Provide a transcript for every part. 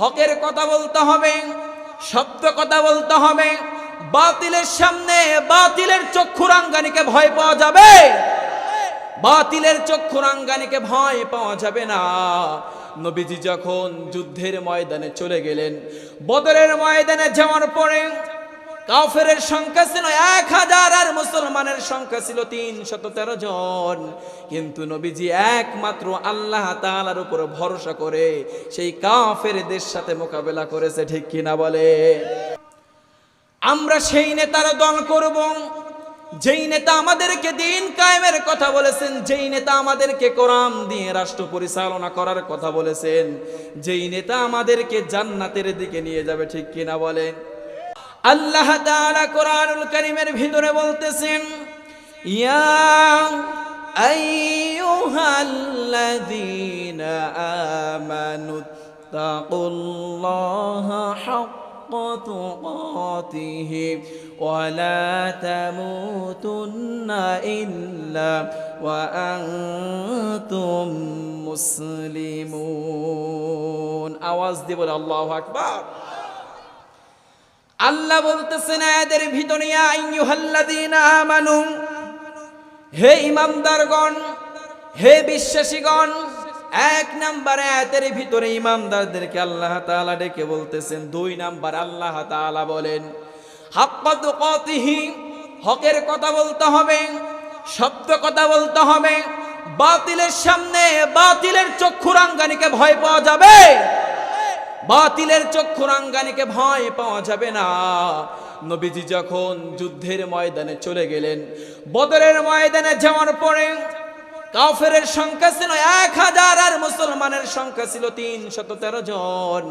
হকের কথা বলতে হবে, সত্য কথা বলতে হবে। বাতিলের সামনে বাতিলের চক্ষুরাঙ্গানিকে ভয় পাওয়া যাবে। বাতিলের চক্ষুরাঙ্গানিকে ভয় পাওয়া যাবে না। নবীজি যখন যুদ্ধের ময়দানে চলে গেলেন, বদরের ময়দানে যাওয়ার পরে কাফের সংখ্যা ছিল এক হাজার আর মুসলমানের সংখ্যা ছিল তিন শত তেরো জন। কিন্তু নবীজি একমাত্র আল্লাহ তাআলার উপর ভরসা করে সেই কাফেরদের সাথে মোকাবেলা করেছে, ঠিক কিনা বলে? আমরা সেই নেতার দল করব। যেই নেতা আমাদেরকে দিন কায়েমের কথা বলেছেন, যেই নেতা আমাদেরকে কোরআন দিয়ে রাষ্ট্র পরিচালনা করার কথা বলেছেন, যেই নেতা আমাদেরকে জান্নাতের দিকে নিয়ে যাবে, ঠিক কিনা বলেন আল্লাহ তাআলা কোরআনুল কারীমের ভিতরে বলতেছেন ইয়া আইয়ুহাল্লাযীনা আমানু তাকুল্লাহা حق تقاته ولا تموتن إلا وأنتم مسلمون আওয়াজ দিয়ে বলে আল্লাহু আকবার আল্লাহ বলতেছেন, এদের ভিতরে আমানু, হে ইমানদারগণ হে বিশ্বাসীগণ, এক নাম্বার আয়াতের ভিতরে ইমামদারদেরকে আল্লাহ তাআলা ডেকে বলতেছেন, দুই নাম্বার আল্লাহ তাআলা বলেন, হাক্কাত কতিহি, হকের কথা বলতে হবে, সত্য কথা বলতে হবে, বাতিলের সামনে বাতিলের চক্ষুরাঙ্গানিকে ভয় পাওয়া যাবে। বাতিলের চক্ষুরাঙ্গানিকে ভয় পাওয়া যাবে না। নবীজি যখন যুদ্ধের ময়দানে চলে গেলেন, বদরের ময়দানে যাওয়ার পরে কাফের সংখ্যা ছিল এক হাজার আর মুসলমানের সংখ্যা ছিল তিন শত তেরো জন।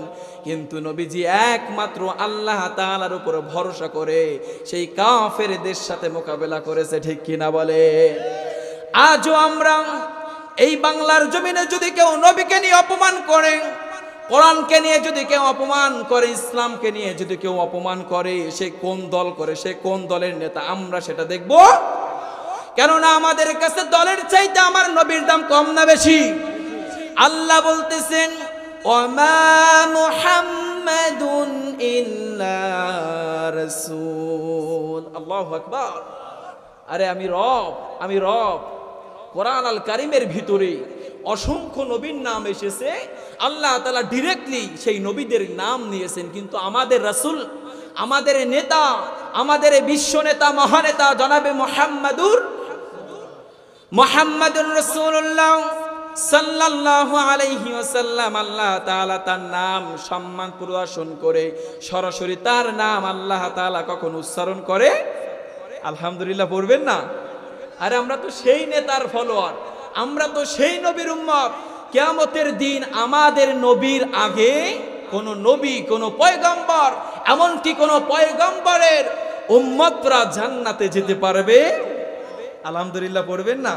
কিন্তু নবীজি একমাত্র আল্লাহ তাআলার উপর ভরসা করে সেই কাফেরদের সাথে মোকাবেলা করেছে, ঠিক কিনা বলে? আজও আমরা এই বাংলার জমিনে যদি কেউ নবীকে নিয়ে অপমান করে কোরআনকে নিয়ে যদি কেউ অপমান করে, ইসলামকে নিয়ে যদি কেউ অপমান করে, সে কোন দল করে, সে কোন দলের নেতা, আমরা সেটা দেখব। কেননা আমাদের কাছে দলের চাইতে আমার নবীর দাম কম না বেশি? আল্লাহ বলতেছেন আরে আমি রব আমি রব। কোরআন আল কারিমের ভিতরে অসংখ্য নবীর নাম এসেছে। আল্লাহ তালা ডিরেক্টলি সেই নবীদের নাম নিয়েছেন। কিন্তু আমাদের রাসূল, আমাদের নেতা, আমাদের বিশ্ব নেতা, মহানেতা জনাবে মোহাম্মদুর মোহাম্মদুর রসুল্লাহ সাল্লাল্লাহু তার নাম সম্মান করে, সরাসরি তার নাম আল্লাহ তাআলা কখন উচ্চারণ করে? আলহামদুলিল্লাহ পড়বেন না? আরে আমরা তো সেই নেতার ফলোয়ার আমরা তো সেই নবীর উম্মত। কিয়ামতের দিন আমাদের নবীর আগে কোন নবী, কোন পয়গম্বর, এমনকি কোন পয়গম্বরের উম্মতরা জান্নাতে যেতে পারবে? আলহামদুলিল্লাহ পড়বেন না?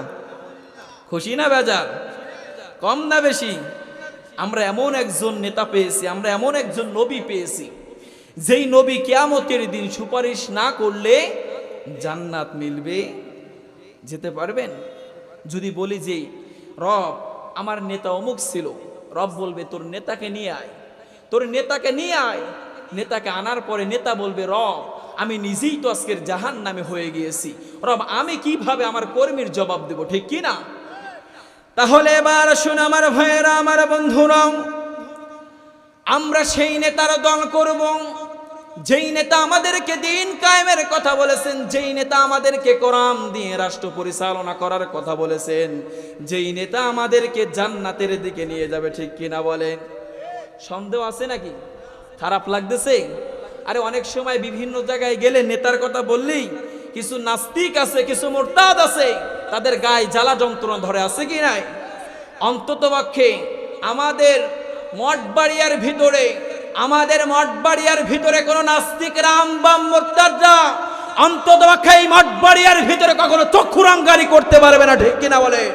খুশি না বেজার? কম না বেশি? আমরা এমন একজন নেতা পেয়েছি, আমরা এমন একজন নবী পেয়েছি, যেই নবী কেয়ামতের দিন সুপারিশ না করলে জান্নাত মিলবে? যেতে পারবেন? যদি বলি যে, রব, আমার নেতা অমুক ছিল। রব বলবে, তোর নেতাকে নিয়ে আয়। তোর নেতাকে নিয়ে আয়। নেতাকে আনার পরে নেতা বলবে, রব, আমি নিজেই তো আজকের জাহান নামে হয়ে গিয়েছি। রব, আমি কীভাবে আমার কর্মীর জবাব দেব, ঠিক কি না? তাহলে এবার শুন আমার ভাইয়েরা, আমার বন্ধুরা আমরা সেই নেতার দল করব। যেই নেতা আমাদেরকে দিন কায়েমের কথা বলেছেন, যেই নেতা আমাদেরকে কোরআন দিয়ে রাষ্ট্র পরিচালনা করার কথা বলেছেন, যেই নেতা আমাদেরকে জান্নাতের দিকে নিয়ে যাবে, ঠিক কিনা বলেন? সন্দেহ আছে নাকি? খারাপ লাগতেছে? আরে অনেক সময় বিভিন্ন জায়গায় গেলে নেতার কথা বললেই কিছু নাস্তিক আছে, কিছু মোরতাদ আছে, তাদের গায়ে জ্বালা যন্ত্রণা ধরে আছে কি নাই? অন্তত পক্ষে আমাদের মঠবাড়িয়ার ভিতরে আমাদের মঠবাড়িয়ার ভিতরে কোন নাস্তিক রাম বাম মোর্তারা অন্তত এই মঠবাড়িয়ার ভিতরে কখনো চক্ষুরাঙ্গারি করতে পারবে না, ঠিক কিনা বলে